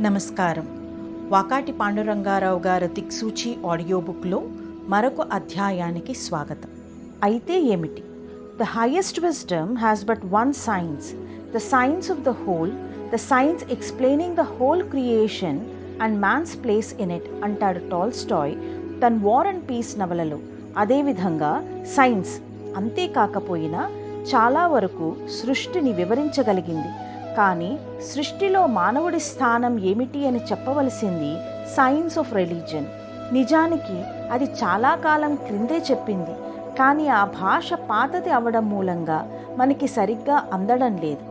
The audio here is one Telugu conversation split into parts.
నమస్కారం. వాకాటి పాండురంగారావు గారి దిక్సూచి ఆడియో బుక్లో మరొక అధ్యాయానికి స్వాగతం. అయితే ఏమిటి? The highest wisdom has but one science the science of the whole the science explaining the whole creation and man's place in it అంటాడు టాల్స్టాయ్ తన్ వార్ అండ్ పీస్ నవలలో. అదేవిధంగా సైన్స్ అంతేకాకపోయినా చాలా వరకు సృష్టిని వివరించగలిగింది. కానీ సృష్టిలో మానవుడి స్థానం ఏమిటి అని చెప్పవలసింది సైన్స్ ఆఫ్ రిలీజన్. నిజానికి అది చాలా కాలం క్రిందే చెప్పింది కానీ ఆ భాష పాతది అవడం మూలంగా మనకి సరిగ్గా అందడం లేదు.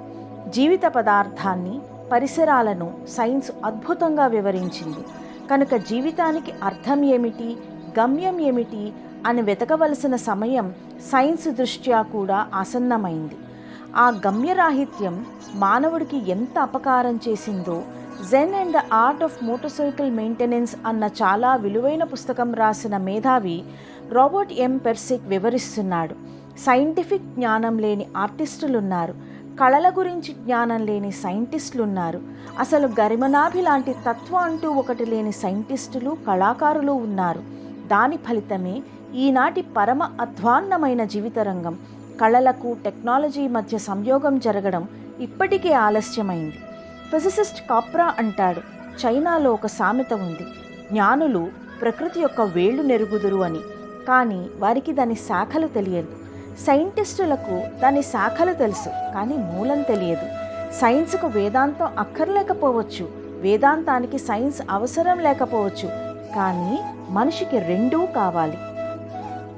జీవిత పదార్థాన్ని పరిసరాలను సైన్స్ అద్భుతంగా వివరించింది. కనుక జీవితానికి అర్థం ఏమిటి గమ్యం ఏమిటి అని వెతకవలసిన సమయం సైన్స్ దృష్ట్యా కూడా ఆసన్నమైంది. ఆ గమ్యరాహిత్యం మానవుడికి ఎంత అపకారం చేసిందో Zen and the art of motorcycle maintenance అన్న చాలా విలువైన పుస్తకం రాసిన మేధావి రాబర్ట్ ఎం పెర్సిక్ వివరిస్తున్నాడు. సైంటిఫిక్ జ్ఞానం లేని ఆర్టిస్టులు ఉన్నారు కళల గురించి జ్ఞానం లేని సైంటిస్టులు ఉన్నారు అసలు గరిమనాభి లాంటి తత్వం అంటూ ఒకటి లేని సైంటిస్టులు కళాకారులు ఉన్నారు. దాని ఫలితమే ఈనాటి పరమ అధ్వాన్నమైన జీవిత రంగం కళలకు టెక్నాలజీ మధ్య సంయోగం జరగడం ఇప్పటికే ఆలస్యమైంది. ఫిజిసిస్ట్ కాప్రా అంటాడు చైనాలో ఒక సామెత ఉంది జ్ఞానులు ప్రకృతి యొక్క వేళ్ళు నెరుగుదురు అని. కానీ వారికి దాని శాఖలు తెలియదు. సైంటిస్టులకు దాని శాఖలు తెలుసు కానీ మూలం తెలియదు. సైన్స్కు వేదాంతం అక్కర్లేకపోవచ్చు వేదాంతానికి సైన్స్ అవసరం లేకపోవచ్చు కానీ మనిషికి రెండూ కావాలి.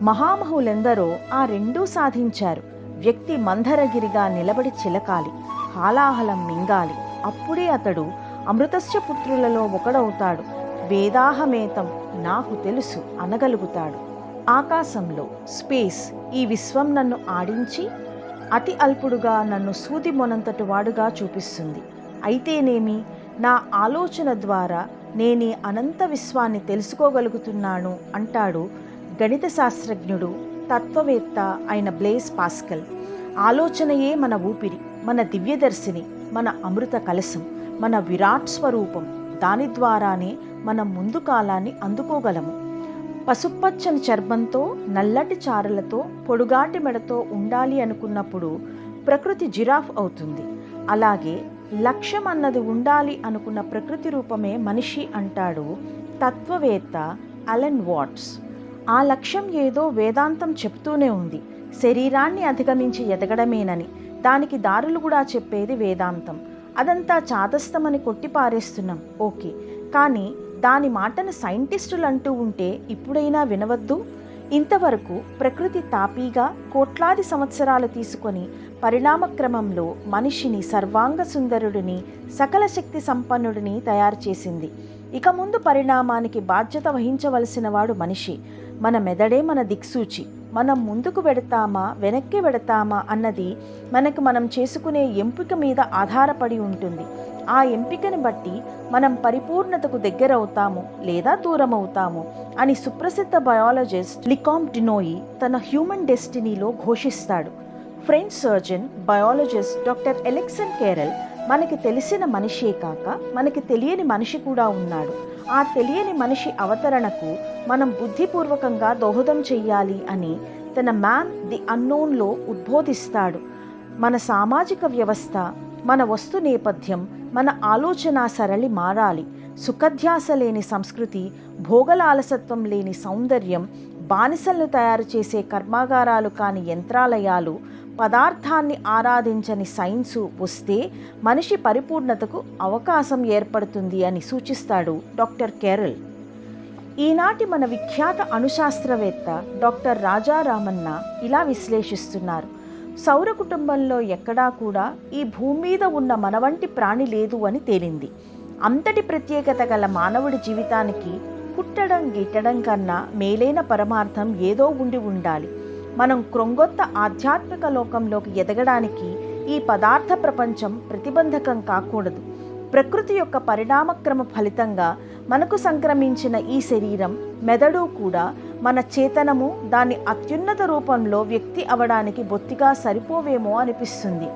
మహామహులెందరో ఆ రెండూ సాధించారు. వ్యక్తి మందరగిరిగా నిలబడి చిలకాలి హాలాహలం మింగాలి. అప్పుడే అతడు అమృతస్య పుత్రులలో ఒకడవుతాడు. వేదాహమేతం నాకు తెలుసు అనగలుగుతాడు. ఆకాశంలో స్పేస్ ఈ విశ్వం నన్ను ఆడించి అతి అల్పుడుగా నన్ను సూది మొనంతటి వాడుగా చూపిస్తుంది. అయితేనేమి? నా ఆలోచన ద్వారా నేనే అనంత విశ్వాన్ని తెలుసుకోగలుగుతున్నాను అంటాడు గణిత శాస్త్రజ్ఞుడు తత్వవేత్త అయిన బ్లేస్ పాస్కల్. ఆలోచనయే మన ఊపిరి మన దివ్యదర్శిని మన అమృత కలసం మన విరాట్ స్వరూపం. దాని ద్వారానే మనం ముందు కాలాన్ని అందుకోగలము. పసుపచ్చని చర్మంతో నల్లటి చారలతో పొడుగాటి మెడతో ఉండాలి అనుకున్నప్పుడు ప్రకృతి జిరాఫ్ అవుతుంది. అలాగే లక్ష్యం అన్నది ఉండాలి అనుకున్న ప్రకృతి రూపమే మనిషి అంటాడు తత్వవేత్త అలెన్ వాట్స్. ఆ లక్ష్యం ఏదో వేదాంతం చెప్తూనే ఉంది. శరీరాన్ని అధిగమించి ఎదగడమేనని దానికి దారులు కూడా చెప్పేది వేదాంతం. అదంతా చాదస్తమని కొట్టిపారేస్తున్నాం ఓకే. కానీ దాని మాటను సైంటిస్టులు అంటూ ఉంటే ఇప్పుడైనా వినవద్దు? ఇంతవరకు ప్రకృతి తాపీగా కోట్లాది సంవత్సరాలు తీసుకొని పరిణామక్రమంలో మనిషిని సర్వాంగ సుందరుడిని సకల శక్తి సంపన్నుడిని తయారు చేసింది. ఇక ముందు పరిణామానికి బాధ్యత వహించవలసిన వాడు మనిషి. మన మెదడే మన దిక్సూచి. మనం ముందుకు వెడతామా వెనక్కి వెడతామా అన్నది మనకు మనం చేసుకునే ఎంపిక మీద ఆధారపడి ఉంటుంది. ఆ ఎంపికని బట్టి మనం పరిపూర్ణతకు దగ్గరవుతాము లేదా దూరం అవుతాము అని సుప్రసిద్ధ బయాలజిస్ట్ లికామ్ డినోయి తన హ్యూమన్ డెస్టినీలో ఘోషిస్తాడు. French surgeon biologist doctor Alexis Carrel మనకి తెలిసిన మనిషే కాక మనకి తెలియని మనిషి కూడా ఉన్నాడు. ఆ తెలియని మనిషి అవతరణకు మనం బుద్ధిపూర్వకంగా దోహదం చెయ్యాలి అని తన మ్యాన్ ది అన్నోన్లో ఉద్బోధిస్తాడు. మన సామాజిక వ్యవస్థ మన వస్తు నేపథ్యం మన ఆలోచన సరళి మారాలి. సుఖధ్యాస లేని సంస్కృతి భోగలాలసత్వం లేని సౌందర్యం బానిసలను తయారు చేసే కర్మాగారాలు కాని యంత్రాలయాలు పదార్థాన్ని ఆరాధించని సైన్సు వస్తే మనిషి పరిపూర్ణతకు అవకాశం ఏర్పడుతుంది అని సూచిస్తాడు డాక్టర్ కేరల్. ఈనాటి మన విఖ్యాత అణుశాస్త్రవేత్త డాక్టర్ రాజారామన్న ఇలా విశ్లేషిస్తున్నారు. సౌర కుటుంబంలో ఎక్కడా కూడా ఈ భూమి మీద ఉన్న మన వంటి ప్రాణి లేదు అని తేలింది. అంతటి ప్రత్యేకత గల మానవుడి జీవితానికి పుట్టడం గిట్టడం కన్నా మేలైన పరమార్థం ఏదో ఉండి ఉండాలి. మనం క్రొంగొత్త ఆధ్యాత్మిక లోకంలోకి ఎదగడానికి ఈ పదార్థ ప్రపంచం ప్రతిబంధకం కాకూడదు. ప్రకృతి యొక్క పరిణామక్రమ ఫలితంగా మనకు సంక్రమించిన ఈ శరీరం మెదడు కూడా మన చేతనము దాని అత్యున్నత రూపంలో వ్యక్తి అవడానికి బొత్తిగా సరిపోవేమో అనిపిస్తుంది.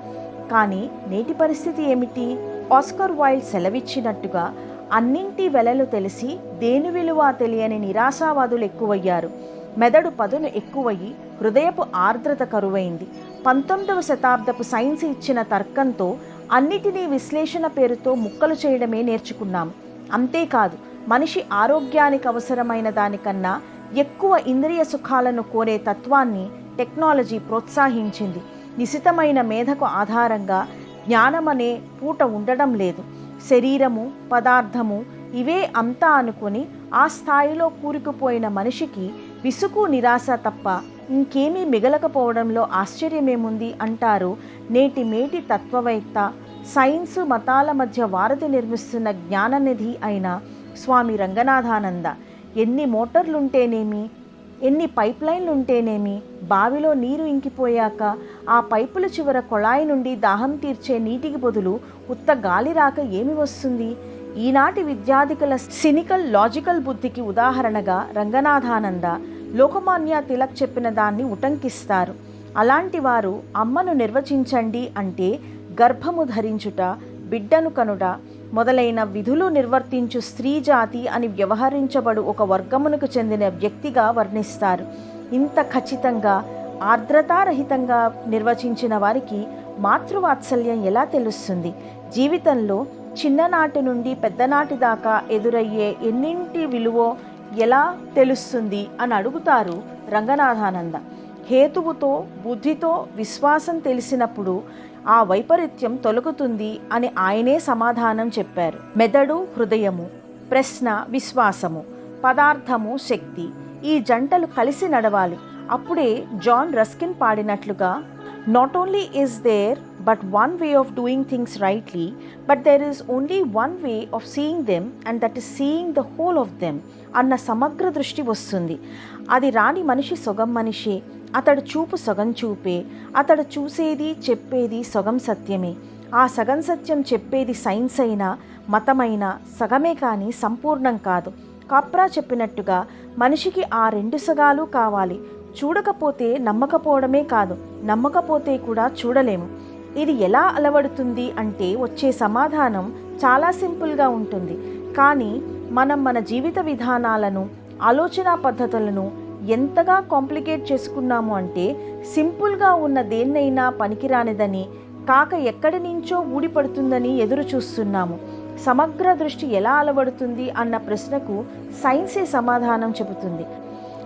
కానీ నేటి పరిస్థితి ఏమిటి? ఆస్కర్ వైల్డ్ సెలవిచ్చినట్టుగా అన్నింటి వెలలు తెలిసి దేని విలువ తెలియని నిరాశావాదులు ఎక్కువయ్యారు. మెదడు పదును ఎక్కువయ్యి హృదయపు ఆర్ద్రత కరువైంది. పంతొమ్మిదవ శతాబ్దపు సైన్స్ ఇచ్చిన తర్కంతో అన్నిటినీ విశ్లేషణ పేరుతో ముక్కలు చేయడమే నేర్చుకున్నాం. అంతేకాదు మనిషి ఆరోగ్యానికి అవసరమైన దానికన్నా ఎక్కువ ఇంద్రియ సుఖాలను కోరే తత్వాన్ని టెక్నాలజీ ప్రోత్సహించింది. నిశితమైన మేధకు ఆధారంగా జ్ఞానమనే పూట ఉండడం లేదు. శరీరము పదార్థము ఇవే అంతా అనుకుని ఆ స్థాయిలో కూరుకుపోయిన మనిషికి విసుగు నిరాశ తప్ప ఇంకేమీ మిగలకపోవడంలో ఆశ్చర్యమేముంది అంటారు నేటి మేటి తత్వవేత్త సైన్సు మతాల మధ్య వారధి నిర్మిస్తున్న జ్ఞాననిధి అయిన స్వామి రంగనాథానంద. ఎన్ని మోటార్లుంటేనేమి? ఎన్ని పైప్లైన్లుంటేనేమి? బావిలో నీరు ఇంకిపోయాక ఆ పైపుల చివర కొళాయి నుండి దాహం తీర్చే నీటికి బదులు ఉత్త గాలి రాక ఏమి వస్తుంది? ఈనాటి విద్యాధికుల సినికల్ లాజికల్ బుద్ధికి ఉదాహరణగా రంగనాథానంద. లోకమాన్య తిలక్ చెప్పిన దాన్ని ఉటంకిస్తారు. అలాంటి వారు అమ్మను నిర్వచించండి అంటే గర్భము ధరించుట బిడ్డను కనుట మొదలైన విధులు నిర్వర్తించు స్త్రీ జాతి అని వ్యవహరించబడు ఒక వర్గమునకు చెందిన వ్యక్తిగా వర్ణిస్తారు. ఇంత ఖచ్చితంగా ఆర్ద్రతారహితంగా నిర్వచించిన వారికి మాతృవాత్సల్యం ఎలా తెలుస్తుంది? జీవితంలో చిన్ననాటి నుండి పెద్దనాటి దాకా ఎదురయ్యే ఎన్నింటి విలువో ఎలా తెలుస్తుంది అని అడుగుతారు రంగనాథానంద. హేతువుతో బుద్ధితో విశ్వాసం తెలిసినప్పుడు ఆ వైపరీత్యం తొలగుతుంది అని ఆయనే సమాధానం చెప్పారు. మెదడు హృదయము ప్రశ్న విశ్వాసము పదార్థము శక్తి ఈ జంటలు కలిసి నడవాలి. అప్పుడే John Ruskin పాడినట్లుగా not only is there but one way of doing things rightly but there is only one way of seeing them, and that is seeing the whole of them అన్న సమగ్ర దృష్టి వస్తుంది. అది రాని మనిషి సొగం మనిషే అతడు చూపు సగం చూపే అతడు చూసేది చెప్పేది సొగం సత్యమే. ఆ సగం సత్యం చెప్పేది సైన్స్ అయినా మతమైనా సగమే కానీ సంపూర్ణం కాదు. కాప్రా చెప్పినట్టుగా మనిషికి ఆ రెండు సగాలు కావాలి. చూడకపోతే నమ్మకపోవడమే కాదు. నమ్మకపోతే కూడా చూడలేము. ఇది ఎలా అలవడుతుంది అంటే వచ్చే సమాధానం చాలా సింపుల్గా ఉంటుంది. కానీ మనం మన జీవిత విధానాలను ఆలోచన పద్ధతులను ఎంతగా కాంప్లికేట్ చేసుకున్నాము అంటే సింపుల్గా ఉన్న దేన్నైనా పనికిరానిదని కాక ఎక్కడి నుంచో ఊడిపడుతుందని ఎదురు చూస్తున్నాము. సమగ్ర దృష్టి ఎలా అలవడుతుంది అన్న ప్రశ్నకు సైన్సే సమాధానం చెబుతుంది.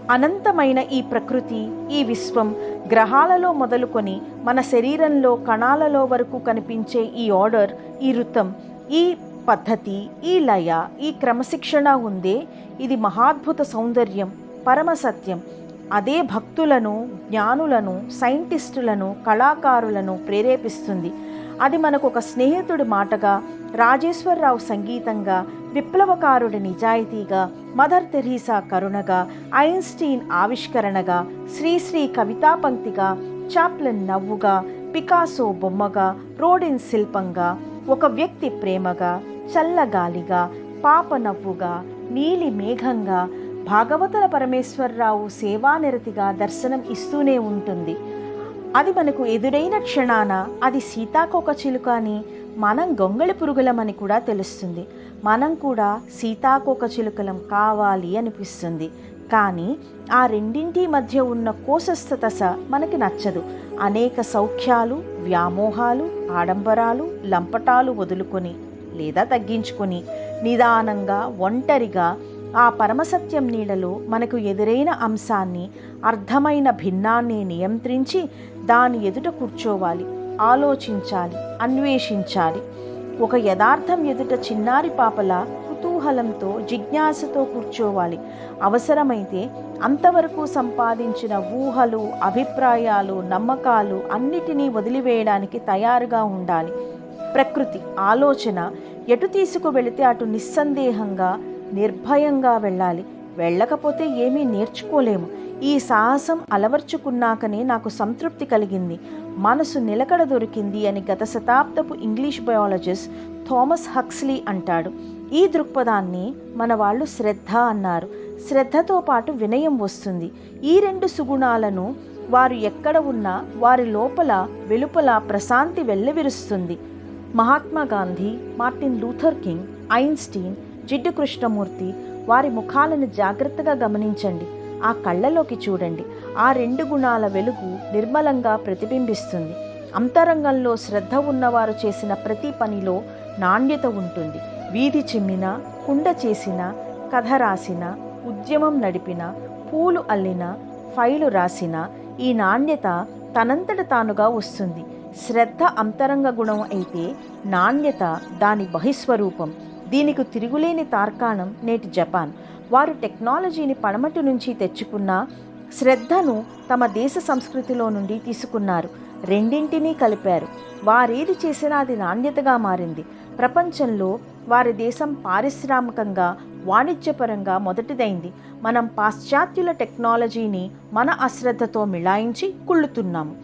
అనంతమైన ఈ ప్రకృతి ఈ విశ్వం గ్రహాలలో మొదలుకొని మన శరీరంలో కణాలలో వరకు కనిపించే ఈ ఆర్డర్ ఈ ఋతం ఈ పద్ధతి ఈ లయ ఈ క్రమశిక్షణ ఉందే ఇది మహాద్భుత సౌందర్యం పరమ సత్యం. అదే భక్తులను జ్ఞానులను సైంటిస్టులను కళాకారులను ప్రేరేపిస్తుంది. అది మనకు ఒక స్నేహితుడి మాటగా రాజేశ్వరరావు సంగీతంగా విప్లవకారుడి నిజాయితీగా మదర్ తెరీసా కరుణగా ఐన్స్టీన్ ఆవిష్కరణగా శ్రీశ్రీ కవితాపంక్తిగా చాప్లిన్ నవ్వుగా పికాసో బొమ్మగా రోడిన్ శిల్పంగా ఒక వ్యక్తి ప్రేమగా చల్లగాలిగా పాప నవ్వుగా నీలి మేఘంగా భాగవతుల పరమేశ్వరరావు సేవానిరతిగా దర్శనం ఇస్తూనే ఉంటుంది. అది మనకు ఎదురైన క్షణాన అది సీతాకోక చిలుక అని మనం గొంగళి పురుగులమని కూడా తెలుస్తుంది. మనం కూడా సీతాకోక చిలుకలం కావాలి అనిపిస్తుంది. కానీ ఆ రెండింటి మధ్య ఉన్న కోసస్థ దశ మనకి నచ్చదు. అనేక సౌఖ్యాలు వ్యామోహాలు ఆడంబరాలు లంపటాలు వదులుకొని లేదా తగ్గించుకొని నిదానంగా ఒంటరిగా ఆ పరమసత్యం నీడలో మనకు ఎదురైన అంశాన్ని అర్థమైన భిన్నాన్ని నియంత్రించి దాని ఎదుట కూర్చోవాలి ఆలోచించాలి అన్వేషించాలి. ఒక యథార్థం ఎదుట చిన్నారి పాపల కుతూహలంతో జిజ్ఞాసతో కూర్చోవాలి. అవసరమైతే అంతవరకు సంపాదించిన ఊహలు అభిప్రాయాలు నమ్మకాలు అన్నిటినీ వదిలివేయడానికి తయారుగా ఉండాలి. ప్రకృతి ఆలోచన ఎటు తీసుకువెళితే అటు నిస్సందేహంగా నిర్భయంగా వెళ్ళాలి. వెళ్ళకపోతే ఏమీ నేర్చుకోలేము. ఈ సాహసం అలవర్చుకున్నాకనే నాకు సంతృప్తి కలిగింది. మనసు నిలకడ దొరికింది అని గత శతాబ్దపు ఇంగ్లీష్ బయాలజిస్ట్ థామస్ హక్స్లీ అంటాడు. ఈ దృక్పథాన్ని మన వాళ్ళు శ్రద్ధ అన్నారు. శ్రద్ధతో పాటు వినయం వస్తుంది. ఈ రెండు సుగుణాలను వారు ఎక్కడ ఉన్నా వారి లోపల వెలుపల ప్రశాంతి వెల్లవిరుస్తుంది. Mahatma Gandhi Martin Luther King Einstein Jiddu Krishnamurti వారి ముఖాలను జాగ్రత్తగా గమనించండి. ఆ కళ్ళలోకి చూడండి. ఆ రెండు గుణాల వెలుగు నిర్మలంగా ప్రతిబింబిస్తుంది. అంతరంగంలో శ్రద్ధ ఉన్నవారు చేసిన ప్రతి పనిలో నాణ్యత ఉంటుంది. వీధి చిమ్మిన కుండ చేసిన కథ రాసిన ఉద్యమం నడిపిన పూలు అల్లిన ఫైలు రాసిన ఈ నాణ్యత తనంతట తానుగా వస్తుంది. శ్రద్ధ అంతరంగ గుణం అయితే నాణ్యత దాని బహిస్వరూపం. దీనికి తిరుగులేని తార్కాణం నేటి జపాన్. వారు టెక్నాలజీని పడమటి నుంచి తెచ్చుకున్న శ్రద్ధను తమ దేశ సంస్కృతిలో నుండి తీసుకున్నారు. రెండింటినీ కలిపారు. వారేది చేసినా అది నాణ్యతగా మారింది. ప్రపంచంలో వారి దేశం పారిశ్రామికంగా వాణిజ్యపరంగా మొదటిదైంది. మనం పాశ్చాత్యుల టెక్నాలజీని మన అశ్రద్ధతో మిళాయించి కుళ్ళుతున్నాము.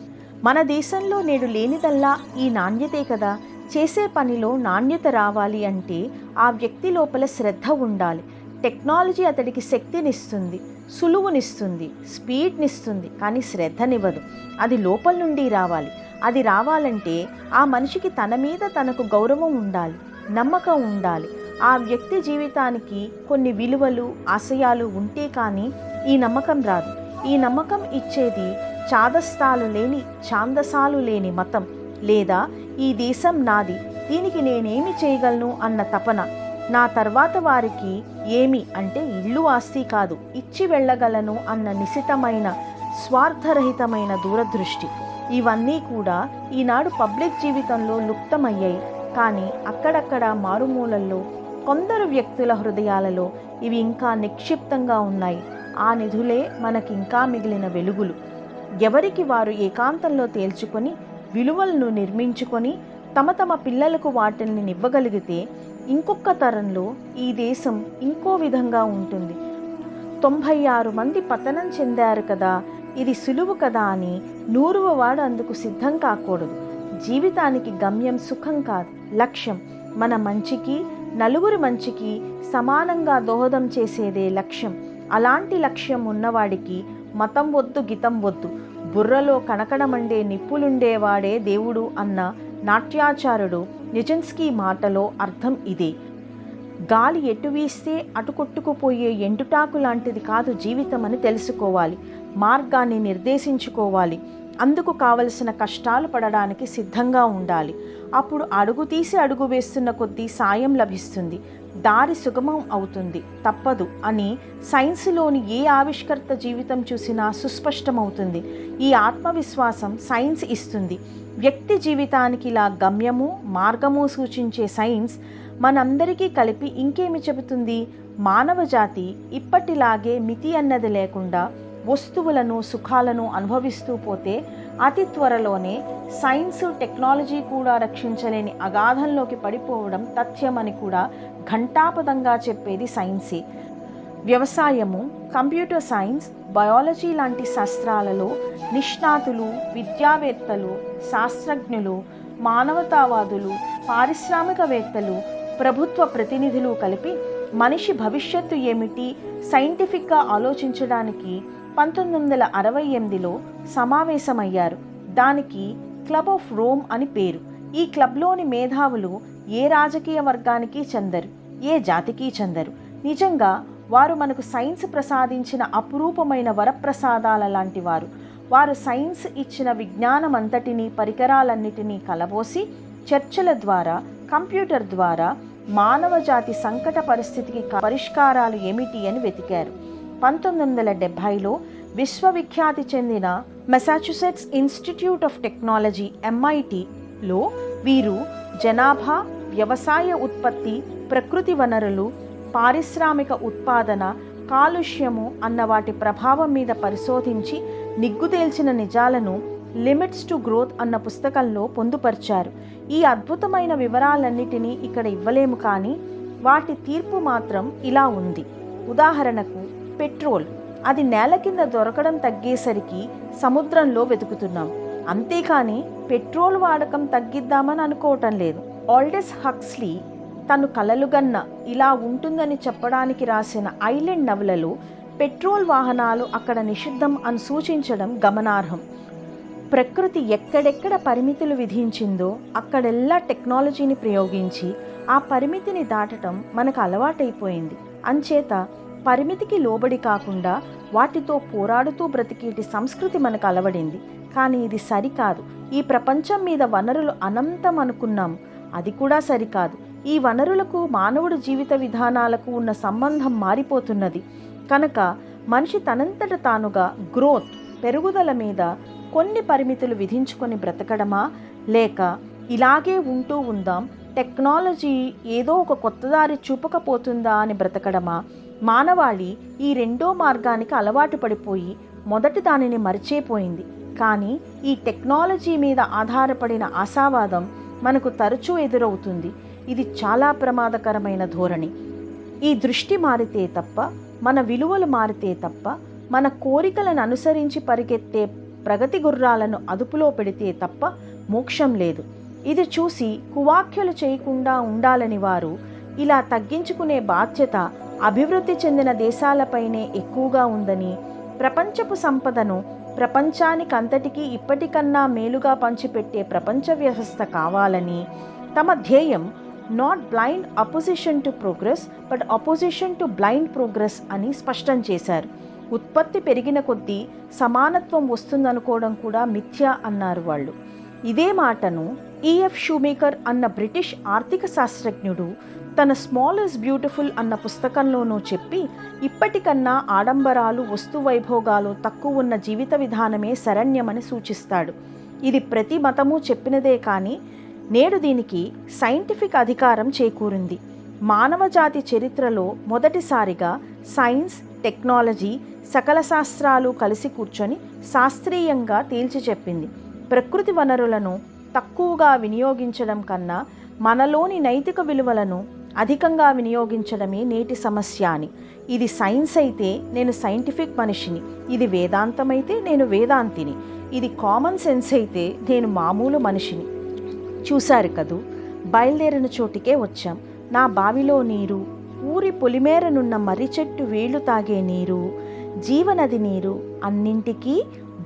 మన దేశంలో నేడు లేనిదల్లా ఈ నాణ్యతే కదా. చేసే పనిలో నాణ్యత రావాలి అంటే ఆ వ్యక్తి లోపల శ్రద్ధ ఉండాలి. టెక్నాలజీ అతడికి శక్తినిస్తుంది సులువునిస్తుంది స్పీడ్నిస్తుంది కానీ శ్రద్ధనివ్వదు. అది లోపల నుండి రావాలి. అది రావాలంటే ఆ మనిషికి తన మీద తనకు గౌరవం ఉండాలి నమ్మకం ఉండాలి. ఆ వ్యక్తి జీవితానికి కొన్ని విలువలు ఆశయాలు ఉంటే కానీ ఈ నమ్మకం రాదు. ఈ నమ్మకం ఇచ్చేది చాదస్తాలు లేని ఛాందసాలు లేని మతం. లేదా ఈ దేశం నాది దీనికి నేనేమి చేయగలను అన్న తపన. నా తర్వాత వారికి ఏమి అంటే ఇల్లు ఆస్తి కాదు ఇచ్చి వెళ్ళగలను అన్న నిశితమైన స్వార్థరహితమైన దూరదృష్టి. ఇవన్నీ కూడా ఈనాడు పబ్లిక్ జీవితంలో లుప్తమయ్యాయి. కానీ అక్కడక్కడ మారుమూలల్లో కొందరు వ్యక్తుల హృదయాలలో ఇవి ఇంకా నిక్షిప్తంగా ఉన్నాయి. ఆ నిధులే మనకింకా మిగిలిన వెలుగులు. ఎవరికి వారు ఏకాంతంలో తేల్చుకొని విలువలను నిర్మించుకొని తమ తమ పిల్లలకు వాటిని ఇవ్వగలిగితే ఇంకొక తరంలో ఈ దేశం ఇంకో విధంగా ఉంటుంది. తొంభై ఆరు మంది పతనం చెందారు కదా ఇది సులువు కదా అని నూరువ వాడు అందుకు సిద్ధం కాకూడదు. జీవితానికి గమ్యం సుఖం కాదు లక్ష్యం. మన మంచికి నలుగురి మంచికి సమానంగా దోహదం చేసేదే లక్ష్యం. అలాంటి లక్ష్యం ఉన్నవాడికి మతం వద్దు గితం వద్దు. బుర్రలో కనకడమండే నిప్పులుండేవాడే దేవుడు అన్న నాట్యాచారుడు నిజన్స్కీ మాటలో అర్థం ఇదే. గాలి ఎటు వీస్తే అటు కొట్టుకుపోయే ఎండుటాకు లాంటిది కాదు జీవితం అని తెలుసుకోవాలి. మార్గాన్ని నిర్దేశించుకోవాలి. అందుకు కావలసిన కష్టాలు పడడానికి సిద్ధంగా ఉండాలి. అప్పుడు అడుగు తీసి అడుగు వేస్తున్న కొద్దీ సాయం లభిస్తుంది. దారి సుగమం అవుతుంది. తప్పదు అని సైన్స్లోని ఏ ఆవిష్కర్త జీవితం చూసినా సుస్పష్టమవుతుంది. ఈ ఆత్మవిశ్వాసం సైన్స్ ఇస్తుంది. వ్యక్తి జీవితానికి ఇలా గమ్యము మార్గము సూచించే సైన్స్ మనందరికీ కలిపి ఇంకేమి చెబుతుంది? మానవ జాతి ఇప్పటిలాగే మితి అన్నది లేకుండా వస్తువులను సుఖాలను అనుభవిస్తూ పోతే అతి త్వరలోనే సైన్స్ టెక్నాలజీ కూడా రక్షించలేని అగాధంలోకి పడిపోవడం తథ్యమని కూడా ఘంటాపదంగా చెప్పేది సైన్సే. వ్యవసాయము కంప్యూటర్ సైన్స్ బయాలజీ లాంటి శాస్త్రాలలో నిష్ణాతులు విద్యావేత్తలు శాస్త్రజ్ఞులు మానవతావాదులు పారిశ్రామికవేత్తలు ప్రభుత్వ ప్రతినిధులు కలిపి మనిషి భవిష్యత్తు ఏమిటి సైంటిఫిక్గా ఆలోచించడానికి పంతొమ్మిది వందల అరవై ఎనిమిదిలో సమావేశమయ్యారు. దానికి క్లబ్ ఆఫ్ రోమ్ అని పేరు. ఈ క్లబ్లోని మేధావులు ఏ రాజకీయ వర్గానికి చెందరు ఏ జాతికి చెందరు? నిజంగా వారు మనకు సైన్స్ ప్రసాదించిన అపురూపమైన వరప్రసాదాల లాంటి వారు. వారు సైన్స్ ఇచ్చిన విజ్ఞానం అంతటినీ పరికరాలన్నిటినీ కలబోసి చర్చల ద్వారా కంప్యూటర్ ద్వారా మానవ జాతి సంకట పరిస్థితికి పరిష్కారాలు ఏమిటి అని వెతికారు. పంతొమ్మిది వందల డెబ్భైలో విశ్వవిఖ్యాతి చెందిన మెసాచుసెట్స్ ఇన్స్టిట్యూట్ ఆఫ్ టెక్నాలజీ ఎంఐటిలో వీరు జనాభా వ్యవసాయ ఉత్పత్తి ప్రకృతి వనరులు పారిశ్రామిక ఉత్పాదన కాలుష్యము అన్న వాటి ప్రభావం మీద పరిశోధించి నిగ్గుతేల్చిన నిజాలను లిమిట్స్ టు గ్రోత్ అన్న పుస్తకంలో పొందుపరిచారు. ఈ అద్భుతమైన వివరాలన్నిటినీ ఇక్కడ ఇవ్వలేము కానీ వాటి తీర్పు మాత్రం ఇలా ఉంది. ఉదాహరణకు పెట్రోల్. అది నేల కింద దొరకడం తగ్గేసరికి సముద్రంలో వెతుకుతున్నాం. అంతేకాని పెట్రోల్ వాడకం తగ్గిద్దామని అనుకోవటం లేదు. ఆల్డెస్ హక్స్లీ తను కలలుగన్న ఇలా ఉంటుందని చెప్పడానికి రాసిన ఐలాండ్ నవలలో పెట్రోల్ వాహనాలు అక్కడ నిషిద్ధం అని సూచించడం గమనార్హం. ప్రకృతి ఎక్కడెక్కడ పరిమితులు విధించిందో అక్కడెల్లా టెక్నాలజీని ప్రయోగించి ఆ పరిమితిని దాటటం మనకు అలవాటైపోయింది. అంచేత పరిమితికి లోబడి కాకుండా వాటితో పోరాడుతూ బ్రతికేటి సంస్కృతి మనకు అలవడింది. కానీ ఇది సరికాదు. ఈ ప్రపంచం మీద వనరులు అనంతం అనుకున్నాం. అది కూడా సరికాదు. ఈ వనరులకు మానవుడి జీవిత విధానాలకు ఉన్న సంబంధం మారిపోతున్నది. కనుక మనిషి తనంతట తానుగా గ్రోత్ పెరుగుదల మీద కొన్ని పరిమితులు విధించుకొని బ్రతకడమా? లేక ఇలాగే ఉంటూ ఉందాం టెక్నాలజీ ఏదో ఒక కొత్త దారి చూపకపోతుందా అని బ్రతకడమా? మానవాళి ఈ రెండో మార్గానికి అలవాటు పడిపోయి మొదటి దానిని మరిచేపోయింది కానీ ఈ టెక్నాలజీ మీద ఆధారపడిన ఆశావాదం మనకు తరచూ ఎదురవుతుంది. ఇది చాలా ప్రమాదకరమైన ధోరణి. ఈ దృష్టి మారితే తప్ప మన విలువలు మారితే తప్ప మన కోరికలను అనుసరించి పరిగెత్తే ప్రగతి గుర్రాలను అదుపులో పెడితే తప్ప మోక్షం లేదు. ఇది చూసి కువాఖ్యలు చేయకుండా ఉండాలని వారు ఇలా తగ్గించుకునే బాధ్యత అభివృద్ధి చెందిన దేశాలపైనే ఎక్కువగా ఉందని ప్రపంచపు సంపదను ప్రపంచానికంతటికీ ఇప్పటికన్నా మేలుగా పంచిపెట్టే ప్రపంచ వ్యవస్థ కావాలని తమ ధ్యేయం not blind opposition to progress but opposition to blind progress అని స్పష్టం చేశారు. ఉత్పత్తి పెరిగిన కొద్దీ సమానత్వం వస్తుందనుకోవడం కూడా మిథ్య అన్నారు వాళ్ళు. ఇదే మాటను e. ఈఎఫ్ షూమేకర్ అన్న బ్రిటిష్ ఆర్థిక శాస్త్రజ్ఞుడు తన స్మాల్ ఇస్ బ్యూటిఫుల్ అన్న పుస్తకంలోనూ చెప్పి ఇప్పటికన్నా ఆడంబరాలు వస్తు వైభోగాలు తక్కువ ఉన్న జీవిత విధానమే శరణ్యమని సూచిస్తాడు. ఇది ప్రతి మతము చెప్పినదే కానీ నేడు దీనికి సైంటిఫిక్ అధికారం చేకూరింది. మానవజాతి చరిత్రలో మొదటిసారిగా సైన్స్ టెక్నాలజీ సకల శాస్త్రాలు కలిసి కూర్చొని శాస్త్రీయంగా తేల్చి చెప్పింది. ప్రకృతి వనరులను తక్కువగా వినియోగించడం కన్నా మనలోని నైతిక విలువలను అధికంగా వినియోగించడమే నేటి సమస్య అని. ఇది సైన్స్ అయితే నేను సైంటిఫిక్ మనిషిని. ఇది వేదాంతం అయితే నేను వేదాంతిని. ఇది కామన్ సెన్స్ అయితే నేను మామూలు మనిషిని. చూశారు కదూ. బయలుదేరిన చోటికే వచ్చాం. నా బావిలో నీరు ఊరి పొలిమేరనున్న మర్రి చెట్టు వేళ్ళు తాగే నీరు జీవనది నీరు అన్నింటికీ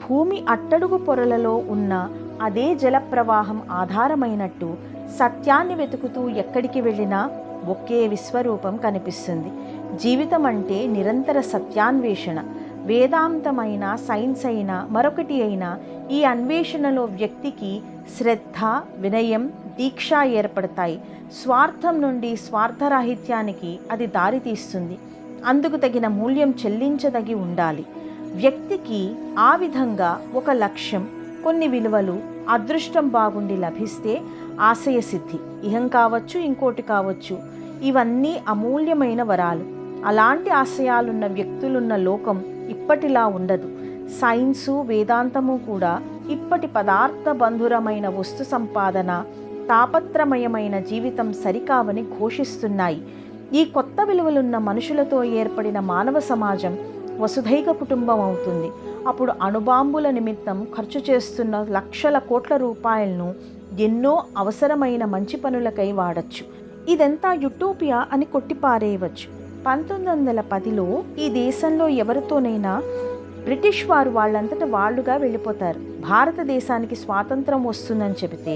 భూమి అట్టడుగు పొరలలో ఉన్న అదే జలప్రవాహం ఆధారమైనట్టు సత్యాన్ని వెతుకుతూ ఎక్కడికి వెళ్ళినా ఒకే విశ్వరూపం కనిపిస్తుంది. జీవితం అంటే నిరంతర సత్యాన్వేషణ. వేదాంతమైన సైన్స్ అయినా మరొకటి అయినా ఈ అన్వేషణలో వ్యక్తికి శ్రద్ధ వినయం దీక్ష ఏర్పడతాయి. స్వార్థం నుండి స్వార్థరాహిత్యానికి అది దారితీస్తుంది అందుకు తగిన మూల్యం చెల్లించదగి ఉండాలి. వ్యక్తికి ఆ విధంగా ఒక లక్ష్యం కొన్ని విలువలు అదృష్టం బాగుండి లభిస్తే ఆశయ సిద్ధి ఇహం కావచ్చు ఇంకోటి కావచ్చు ఇవన్నీ అమూల్యమైన వరాలు. అలాంటి ఆశయాలున్న వ్యక్తులున్న లోకం ఇప్పటిలా ఉండదు. సైన్సు వేదాంతము కూడా ఇప్పటి పదార్థ బంధురమైన వస్తు సంపాదన తాపత్రమయమైన జీవితం సరికావని ఘోషిస్తున్నాయి. ఈ కొత్త విలువలున్న మనుషులతో ఏర్పడిన మానవ సమాజం వసుధైక కుటుంబం అవుతుంది. అప్పుడు అణుబాంబుల నిమిత్తం ఖర్చు చేస్తున్న లక్షల కోట్ల రూపాయలను ఎన్నో అవసరమైన మంచి పనులకై వాడచ్చు. ఇదంతా యుటోపియా అని కొట్టిపారేయవచ్చు. పంతొమ్మిది వందల పదిలో ఈ దేశంలో ఎవరితోనైనా బ్రిటిష్ వారు వాళ్ళంతట వాళ్ళుగా వెళ్ళిపోతారు. భారతదేశానికి స్వాతంత్రం వస్తుందని చెబితే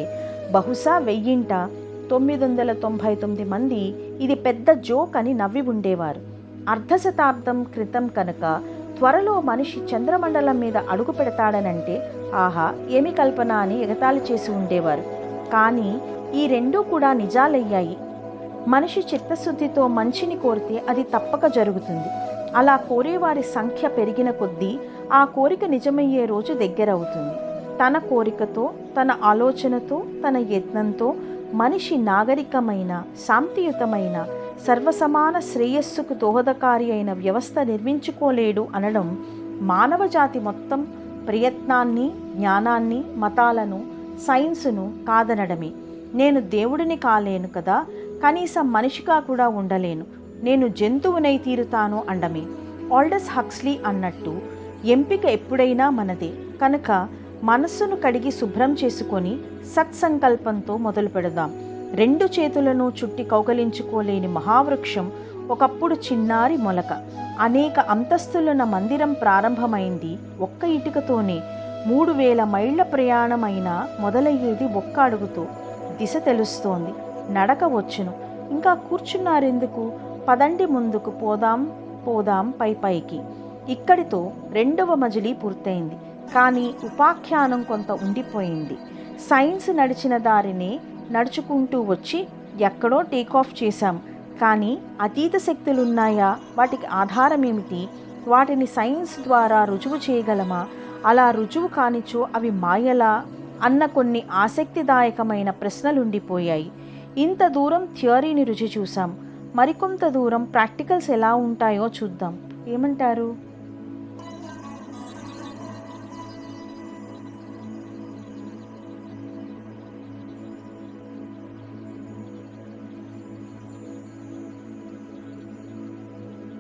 బహుశా వెయ్యింట తొమ్మిది వందల తొంభై తొమ్మిది మంది ఇది పెద్ద జోక్ అని నవ్వి ఉండేవారు. అర్ధ శతాబ్దం క్రితం కనుక త్వరలో మనిషి చంద్రమండలం మీద అడుగు పెడతాడనంటే ఆహా ఏమి కల్పన అని ఎగతాళి చేసి ఉండేవారు. కానీ ఈ రెండూ కూడా నిజాలయ్యాయి. మనిషి చిత్తశుద్ధితో మంచిని కోరితే అది తప్పక జరుగుతుంది. అలా కోరేవారి సంఖ్య పెరిగిన కొద్దీ ఆ కోరిక నిజమయ్యే రోజు దగ్గరవుతుంది. తన కోరికతో తన ఆలోచనతో తన యత్నంతో మనిషి నాగరికమైన శాంతియుతమైన సర్వసమాన శ్రేయస్సుకు దోహదకారి అయిన వ్యవస్థ నిర్మించుకోలేడు అనడం మానవజాతి మొత్తం ప్రయత్నాన్ని జ్ఞానాన్ని మతాలను సైన్సును కాదనడమే. నేను దేవుడిని కాలేను కదా కనీసం మనిషిగా కూడా ఉండలేను. నేను జంతువునై తీరుతాను అండమే. ఆల్డస్ హక్స్లీ అన్నట్టు ఎంపిక ఎప్పుడైనా మనదే. కనుక మనస్సును కడిగి శుభ్రం చేసుకొని సత్సంకల్పంతో మొదలు పెడదాం. రెండు చేతులను చుట్టి కౌగలించుకోలేని మహావృక్షం ఒకప్పుడు చిన్నారి మొలక. అనేక అంతస్తులున్న మందిరం ప్రారంభమైంది ఒక్క ఇటుకతోనే. మూడు వేల మైళ్ళ ప్రయాణమైన మొదలయ్యేది ఒక్క అడుగుతో. దిశ తెలుస్తోంది. నడక వచ్చును ఇంకా కూర్చున్నారెందుకు? పదండి ముందుకు పోదాం పోదాం పై పైకి. ఇక్కడితో రెండవ మజిలీ పూర్తయింది. కానీ ఉపాఖ్యానం కొంత ఉండిపోయింది. సైన్స్ నడిచిన దారిని నడుచుకుంటూ వచ్చి ఎక్కడో టేకాఫ్ చేశాం. కానీ అతీత శక్తులున్నాయా? వాటికి ఆధారం ఏమిటి వాటిని సైన్స్ ద్వారా రుజువు చేయగలమా? అలా రుజువు కానిచో అవి మాయలా? అన్న కొన్ని ఆసక్తిదాయకమైన ప్రశ్నలుండిపోయాయి. ఇంత దూరం థియరీని రుచి చూసాం మరికొంత దూరం ప్రాక్టికల్స్ ఎలా ఉంటాయో చూద్దాం. ఏమంటారు?